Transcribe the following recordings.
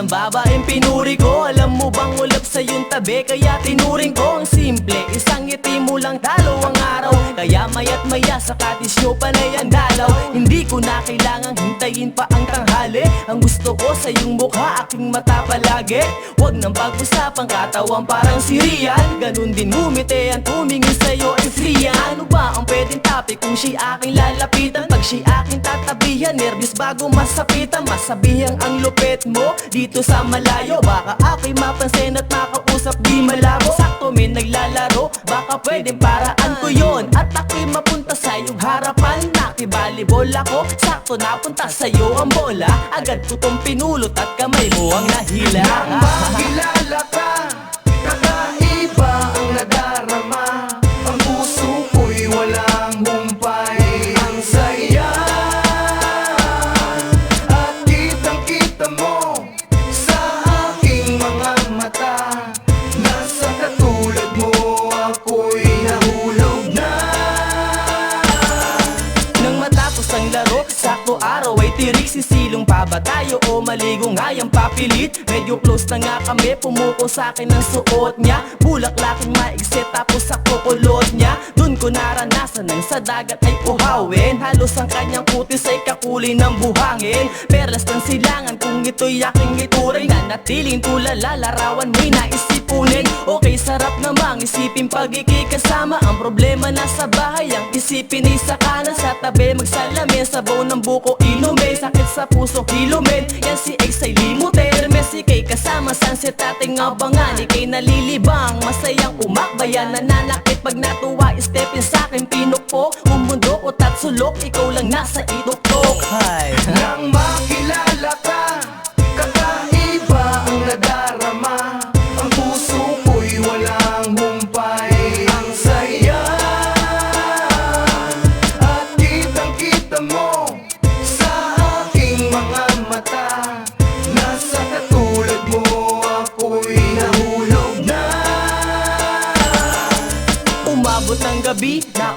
ng babaeng pinuri ko. Alam mo bang ulap sa yung tabi? Kaya tinuring ko ang simple. Isang ngiti mo lang dalawang araw. Kaya mayat maya sa katis nyo panay ang dalaw. Hindi ko na kailangang hintayin pa ang tanghali. Ang gusto ko sa iyong mukha aking mata palagi. Huwag nang pag-usapang katawan parang si Rian. Ganun din ngumiti ang tumingin sa'yo ay free Ano ba ang pwedeng topic kung siya aking lalapitan Pag siya aking tatabihan Nervous bago masapitan. Masabihang ang lupit mo dito sa malayo. Baka ako'y mapansin at makausap di malabo Sakto may naglalaro Baka pwedeng paraan ko yon At ako'y mapunta sa iyong harapan. Nakibalibol ako Sakto napunta sa'yo ang bola. Agad ko tong pinulot at kamay mo ang nahila. Nang makilala ka ay tirik Sisilong pa ba tayo o maligong ngayang papilit? Medyo close na nga kami, pumuko sa akin ang suot niya. Bulaklaking maigsit tapos sa kukulot niya. Dun ko naranasan nang sa dagat ay uhawin. Halos ang kanyang kutis ay kakulay ng buhangin. Perlas ng silangan kung ito'y aking ituring Nanatiling tulala, larawan mo'y naisipunin. Okay, sarap namang isipin pag ikikasama. Ang problema nasa bahay, ang isipin ay sa kanan Sa tabi magsalamin, sabaw ng buko inumin. Sakit sa puso hilumin, yan si Ace ay limutin Hermes ikay kasama, sunset ating abangan. Ikay nalilibang, masayang umakbayan. Nananakit pag natuwa, stepin sa akin Pinukpok, umundo o tatsulok Ikaw lang nasa ituktok Hi. Nang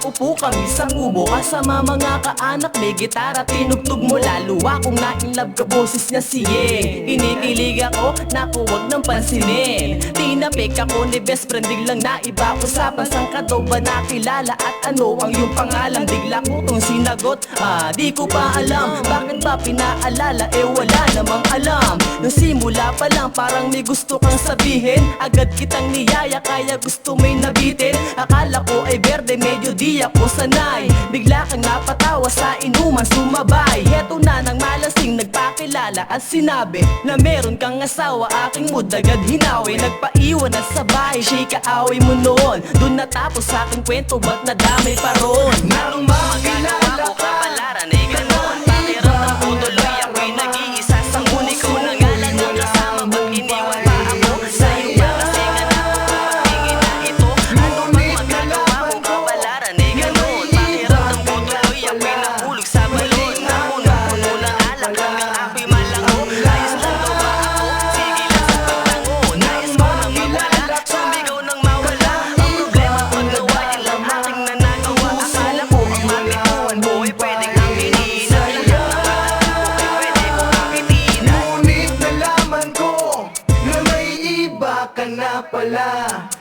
gabi, naupo kami sa kubo Kasama mga kaanak, may gitara tinugtog mo Lalo akong na-inlove. Ka boses niya si Yeng Kinikilig ako, naku wag nang pansinin. Tinapik ako ni best friend, biglang naiba. Usapan saan ka daw ba nakilala? At ano ang iyong pangalan? Bigla ko tong sinagot, ah di ko pa alam. Bakit ba pinaalala, eh wala namang alam. Nung simula pa lang, parang may gusto kang sabihin. Agad kitang niyaya, kaya gusto may nabitin. Akala ko ay berde, medyo di ako sanay. Bigla kang napatawa sa inuman sumabay. Heto na nang malasing nagpakilala at sinabi Na meron kang asawa, aking mood agad hinawi Nagpaiwan na sa bahay, siya'y kaaway mo noon. Doon natapos aking kwento, ba't nadamay pa ron? Nang makilala ka may